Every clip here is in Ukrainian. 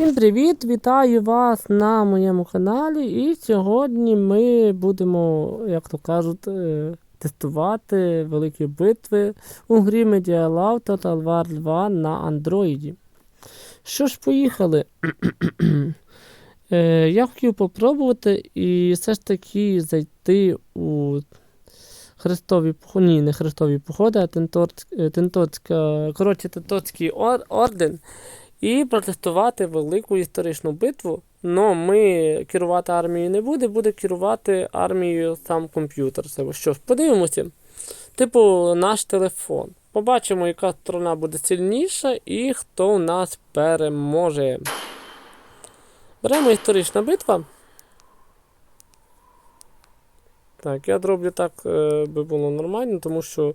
Всім привіт! Вітаю вас на моєму каналі. І сьогодні ми будемо, як то кажуть, е, тестувати великі битви у грі Medialab Total War 2 на Андроїді. Що ж, поїхали. Е, Я хотів попробувати і все ж таки зайти у Хрестові ні, не Хрестові походи, а Тентоцька, е, коротше, Тентоцький орден і протестувати велику історичну битву. Но ми керувати армією не буде, буде керувати армією сам комп'ютер. Що ж, подивимося. Типу, наш телефон. Побачимо, яка сторона буде сильніша і хто у нас переможе. Беремо історична битва. Так, я зроблю так, е, би було нормально, тому що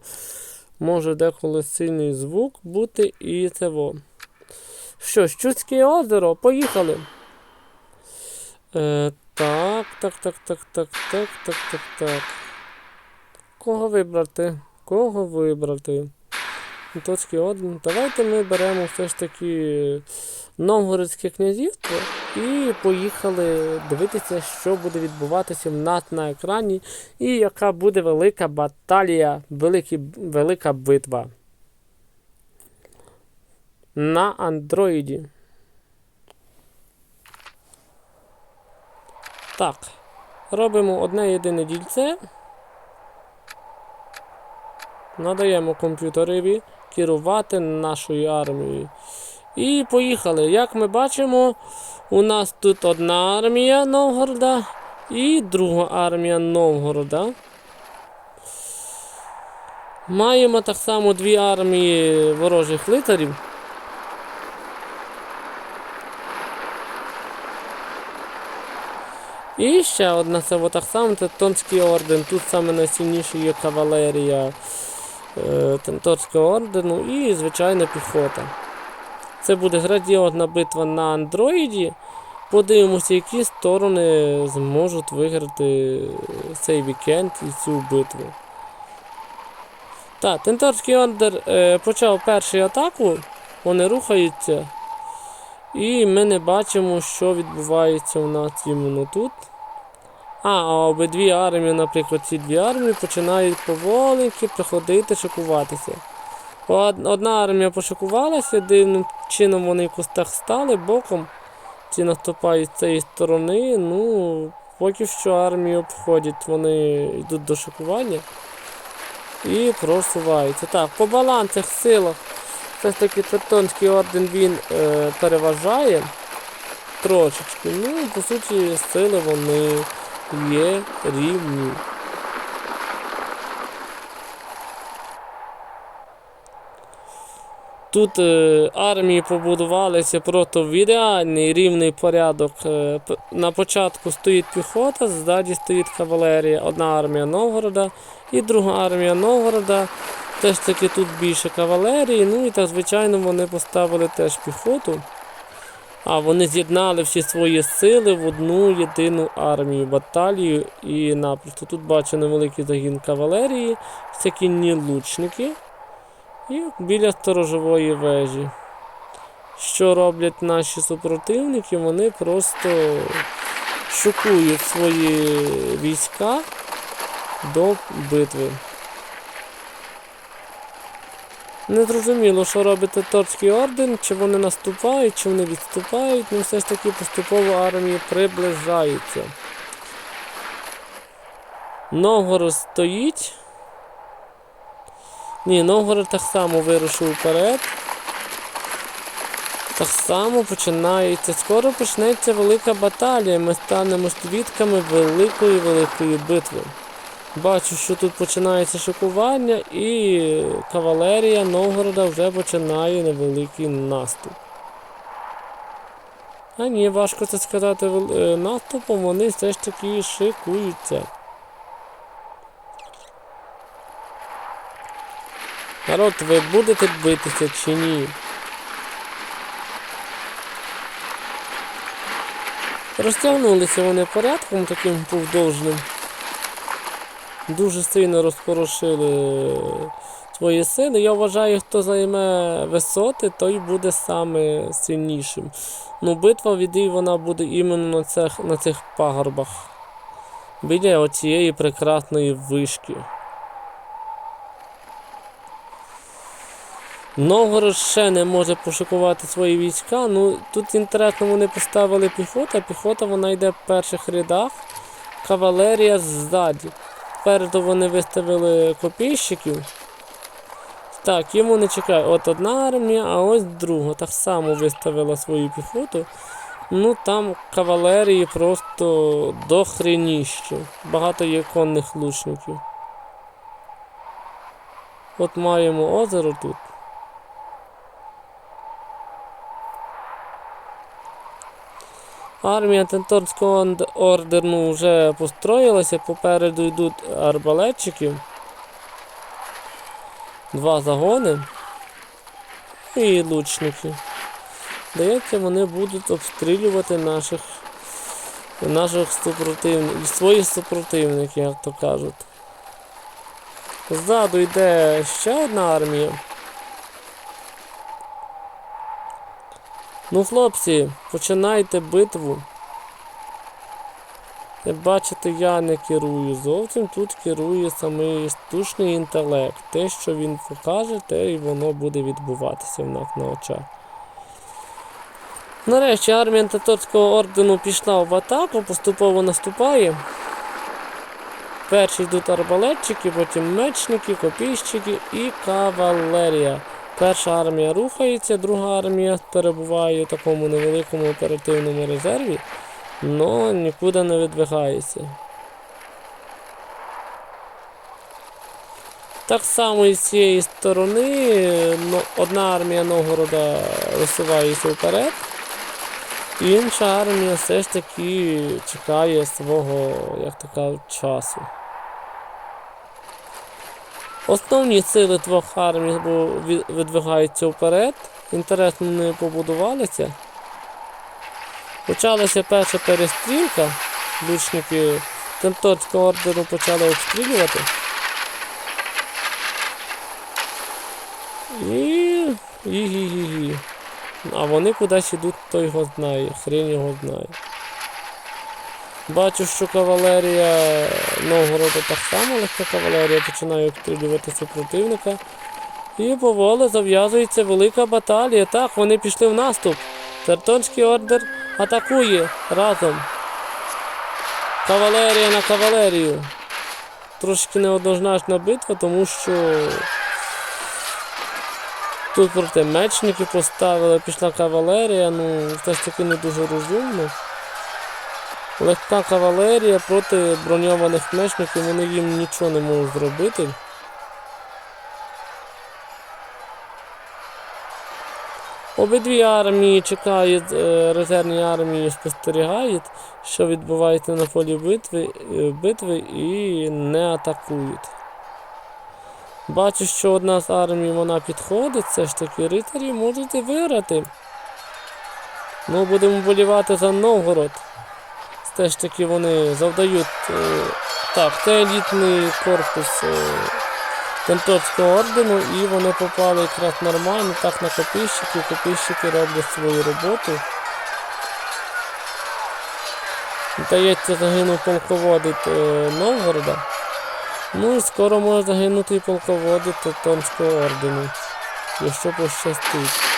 може деколи сильний звук бути і це во. Що ж, Чудське озеро, поїхали. Е, так, так, так, так, так, так, так, так, так. Кого вибрати? Кого вибрати? Точки один. Давайте ми беремо все ж таки Новгородське князівство і поїхали дивитися, що буде відбуватися в нас на екрані, і яка буде велика баталія, великі, велика битва на андроїді. Так. Робимо одне єдине дільце. Надаємо комп'ютереві керувати нашою армією. І поїхали. Як ми бачимо, у нас тут одна армія Новгорода і друга армія Новгорода. Маємо так само дві армії ворожих лицарів. І ще одна це так само, це Тонський орден. Тут саме найсильніша є кавалерія е, Тонського ордену і, звичайно, піхота. Це буде градіонна битва на андроїді. Подивимося, які сторони зможуть виграти цей вікенд і цю битву. Так, Тенторський ордер е, почав першу атаку, вони рухаються. І ми не бачимо, що відбувається у нас іменно тут. А, а обидві армії, наприклад, ці дві армії починають поволеньки приходити шокуватися. Одна армія пошокувалася, дивним чином вони в кустах стали боком. Ці наступають з цієї сторони. Ну, поки що армії обходять, вони йдуть до шокування і просуваються. Так, по балансах силах все ж таки Тевтонський орден він е, переважає трошечки. Ну, по суті, сили вони є рівні. Тут е, армії побудувалися просто в ідеальний рівний порядок. Е, на початку стоїть піхота, ззаді стоїть кавалерія. Одна армія Новгорода і друга армія Новгорода. Теж таки тут більше кавалерії. Ну і так, звичайно, вони поставили теж піхоту. А вони з'єднали всі свої сили в одну єдину армію, баталію і напросто. Тут бачу невеликий загін кавалерії, всякі кінні лучники. І біля сторожової вежі. Що роблять наші супротивники? Вони просто шокують свої війська до битви. Не зрозуміло, що робить Торський орден, чи вони наступають, чи вони відступають, ну все ж таки поступово армії приближаються. Новгород стоїть. Ні, Новгород так само вирушив вперед. Так само починається. Скоро почнеться велика баталія. Ми станемо свідками великої великої битви. Бачу, що тут починається шокування і кавалерія Новгорода вже починає невеликий наступ. А ні, важко це сказати е, наступом, вони все ж таки шикуються. Народ, ви будете битися чи ні? Розтягнулися вони порядком таким повдовжним. Дуже сильно розпорошили свої сили. Я вважаю, хто займе висоти, той буде саме сильнішим. Ну, битва від вона буде іменно на цих, на цих пагорбах. Біля оцієї прекрасної вишки. Новгород ще не може пошикувати свої війська. Ну, тут інтересно, вони поставили піхота. Піхота вона йде в перших рядах, кавалерія ззаді. Спереду вони виставили копійщиків. Так, йому не чекає. От одна армія, а ось друга. Так само виставила свою піхоту. Ну там кавалерії просто дохреніще. Багато є конних лучників. От маємо озеро тут. Армія Тенторського ордену вже построїлася, попереду йдуть арбалетчики. Два загони і лучники. Здається, вони будуть обстрілювати наших, наших супротивників, своїх супротивників, як то кажуть. Ззаду йде ще одна армія. Ну, хлопці, починайте битву. Як бачите, я не керую зовсім, тут керує самий штучний інтелект. Те, що він покаже, те і воно буде відбуватися в нас на очах. Нарешті армія Татарського ордену пішла в атаку, поступово наступає. Перші йдуть арбалетчики, потім мечники, копійщики і кавалерія. Перша армія рухається, друга армія перебуває в такому невеликому оперативному резерві, але нікуди не видвигається. Так само і з цієї сторони одна армія Новгорода висувається вперед, інша армія все ж таки чекає свого, як то кажуть, часу. Основні сили двох армій видвигаються вперед. Інтересно, вони побудувалися. Почалася перша перестрілка. Лучники Тентоцького ордену почали обстрілювати. І. і, і, і, і. А вони кудись йдуть, хто його знає, хрень його знає. Бачу, що кавалерія Новгорода так само легка кавалерія починає обстрілювати супротивника. І поволі зав'язується велика баталія. Так, вони пішли в наступ. Тертонський ордер атакує разом. Кавалерія на кавалерію. Трошки неоднозначна битва, тому що тут проти мечники поставили, пішла кавалерія, ну все ж таки не дуже розумно. Легка кавалерія проти броньованих мечників, вони їм нічого не можуть зробити. Обидві армії чекають, е, резервні армії спостерігають, що відбувається на полі битви, е, битви і не атакують. Бачу, що одна з армій вона підходить, все ж таки рицарі можуть і виграти. Ну, будемо болівати за Новгород. Все ж таки вони завдають. е, так, це елітний корпус Тентоцького ордену, і вони попали якраз нормально, так на копійщики. Копійщики роблять свою роботу. Здається, загинув полководець е, Новгорода. Ну і скоро може загинути і полководець Тевтонського ордену, якщо пощастить.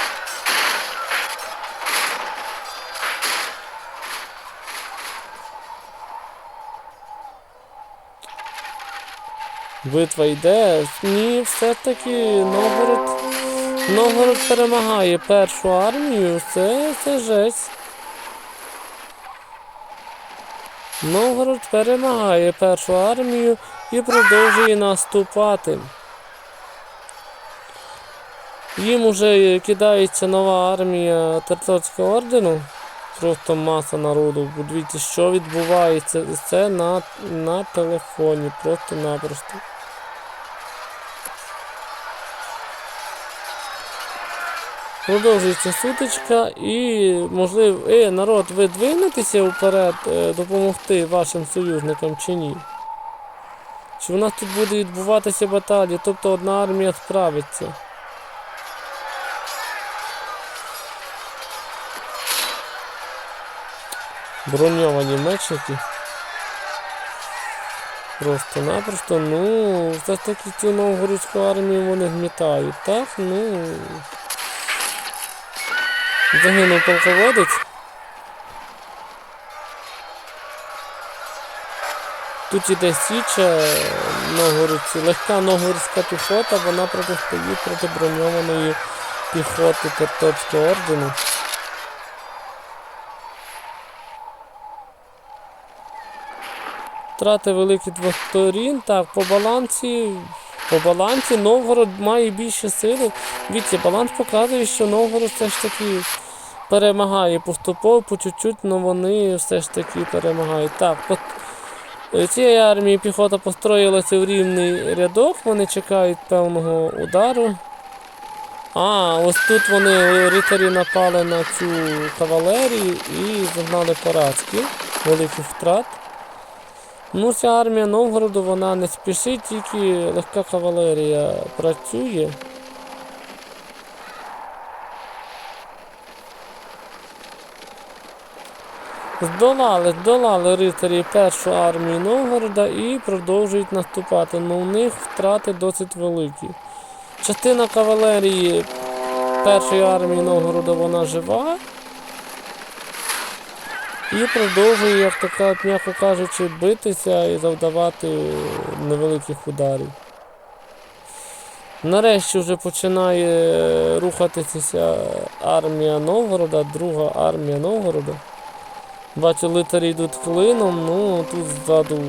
Битва йде. Ні, все-таки Новгород. Новгород перемагає першу армію. Це, це жесть. Новгород перемагає першу армію і продовжує наступати. Їм уже кидається нова армія Терцовського ордену. Просто маса народу. Бо Дивіться, що відбувається. Це на, на телефоні. Просто-напросто. Продовжується сутичка і, можливо, е, народ, ви двинетеся вперед е, допомогти вашим союзникам чи ні? Чи в нас тут буде відбуватися баталія, тобто одна армія справиться. Броньовані мечники. Просто-напросто, ну, все ж таки цю новгородську армію вони змітають, так? Ну. Загинув полководець. Тут іде січа новгородці, легка новгородська піхота, вона протистоїть проти броньованої піхоти Картопського ордену. Втрати великі двох сторін. Так, по балансі. По балансі Новгород має більше сили. Дивіться, баланс показує, що Новгород все ж таки перемагає поступово, по чуть-чуть, але вони все ж таки перемагають. Так, по е, цієї армії піхота построїлася в рівний рядок, вони чекають певного удару. А, ось тут вони рицарі напали на цю кавалерію і зазнали поразки, великих втрат. Ну, ця армія Новгороду, вона не спішить, тільки легка кавалерія працює. Здолали, здолали рицарі першу армію Новгорода і продовжують наступати. але у них втрати досить великі. Частина кавалерії першої армії Новгорода вона жива. І продовжує, як така, м'яко кажучи, битися і завдавати невеликих ударів. Нарешті вже починає рухатися армія Новгорода, друга армія Новгорода. Бачу, литарі йдуть клином, ну тут ззаду.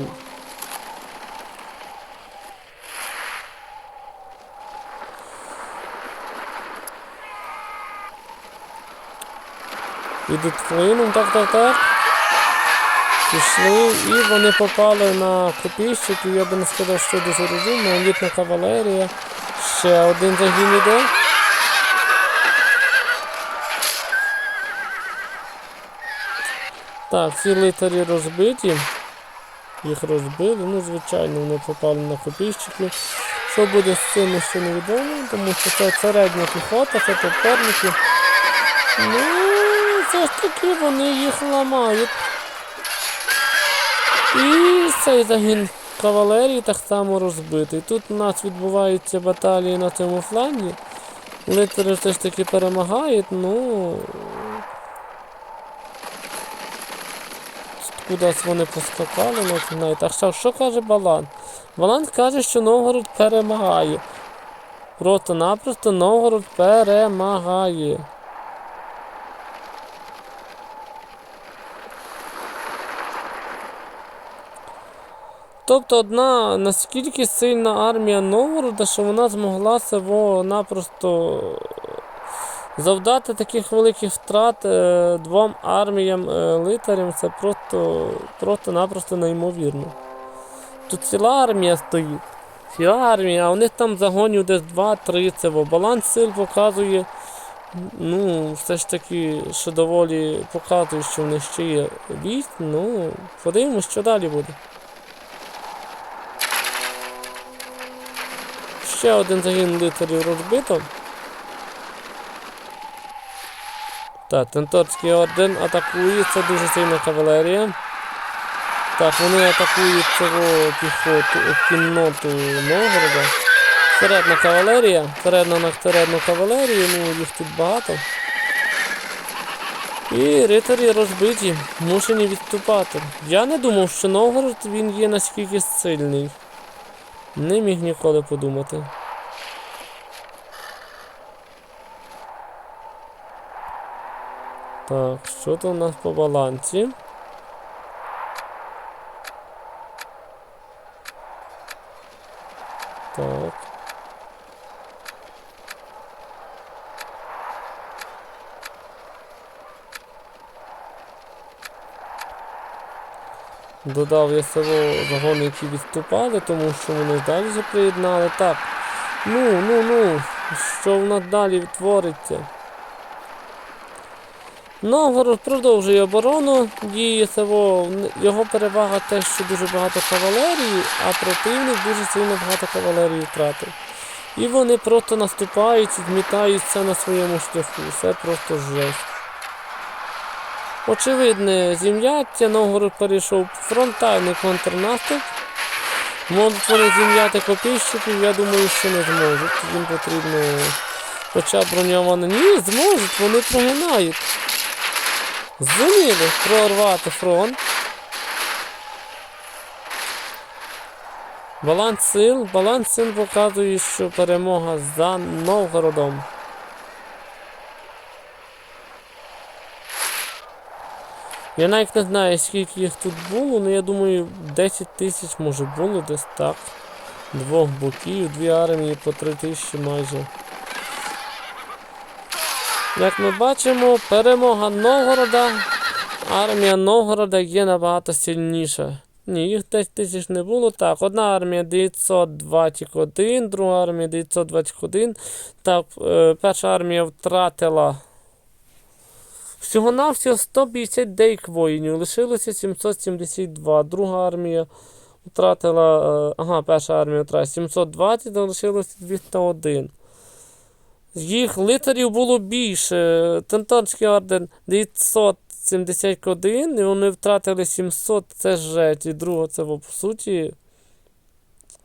Ідуть клином, так, так, так. Пішли і вони попали на копійщиків, я би не сказав, що дуже розумно, елітна кавалерія. Ще один загін іде. Так, ці лицарі розбиті. Їх розбили, ну, звичайно, вони попали на копійщиків. Що буде з цим, ще невідомо, тому що це середня піхота, це топерники. Ну, все ж таки вони їх ламають. І цей загін кавалерії так само розбитий. Тут у нас відбуваються баталії на цьому флангі. Лицарі все ж таки перемагають, ну. Кудись вони поскакали, не знаю. Так що, що каже Балан? Балан каже, що Новгород перемагає. Просто-напросто Новгород перемагає. Тобто одна наскільки сильна армія Новгорода, що вона змогла себе напросто завдати таких великих втрат е, двом арміям е, литарям, це просто, просто-напросто неймовірно. Тут ціла армія стоїть. Ціла армія, а у них там загонів десь 2-3 це. Баланс сил показує. Ну, все ж таки, що доволі показує, що в них ще є військ. Ну, подивимось, що далі буде. Ще один загін лицарів розбито. Так, Тенторський орден атакує, це дуже сильна кавалерія. Так, вони атакують цього піхоту, кінноту Новгорода. Середна кавалерія, середна на середну кавалерію, ну їх тут багато. І ритарі розбиті, мушені відступати. Я не думав, що Новгород він є наскільки сильний. Не міг ніколи подумати. Так, що то у нас по балансі? Так. Додав я село загони, які відступали, тому що вони далі вже приєднали. Так. Ну, ну, ну, що в нас далі твориться? Новгород продовжує оборону, діє село. Його перевага те, що дуже багато кавалерії, а противник дуже сильно багато кавалерії втратив. І вони просто наступають, змітають все на своєму шляху. Це просто жесть. Очевидне зім'яття, Новгород перейшов фронтальний контрнаступ. Можуть вони зім'яти копійщиків, я думаю, що не зможуть. Їм потрібно хоча б броньовано. Ні, зможуть, вони прогинають. Зуміли прорвати фронт. Баланс сил. Баланс сил показує, що перемога за Новгородом. Я навіть не знаю, скільки їх тут було, але я думаю, 10 тисяч може було десь так. Двох боків, дві армії по 3 тисячі майже. Як ми бачимо, перемога Новгорода. Армія Новгорода є набагато сильніша. Ні, їх 10 тисяч не було. Так, одна армія 921, друга армія 921. Так, е, перша армія втратила всього-навсього 159 воїнів, лишилося 772. Друга армія втратила. е, Ага, перша армія втратила 720, а лишилося 201. Їх лицарів було більше. Тентонський орден 971, і вони втратили 700, це жесть. І друга, це по суті.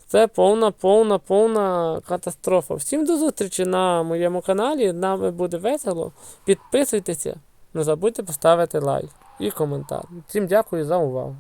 Це повна, повна, повна катастрофа. Всім до зустрічі на моєму каналі. Нам буде весело. Підписуйтеся. Не забудьте поставити лайк і коментар. Всім дякую за увагу.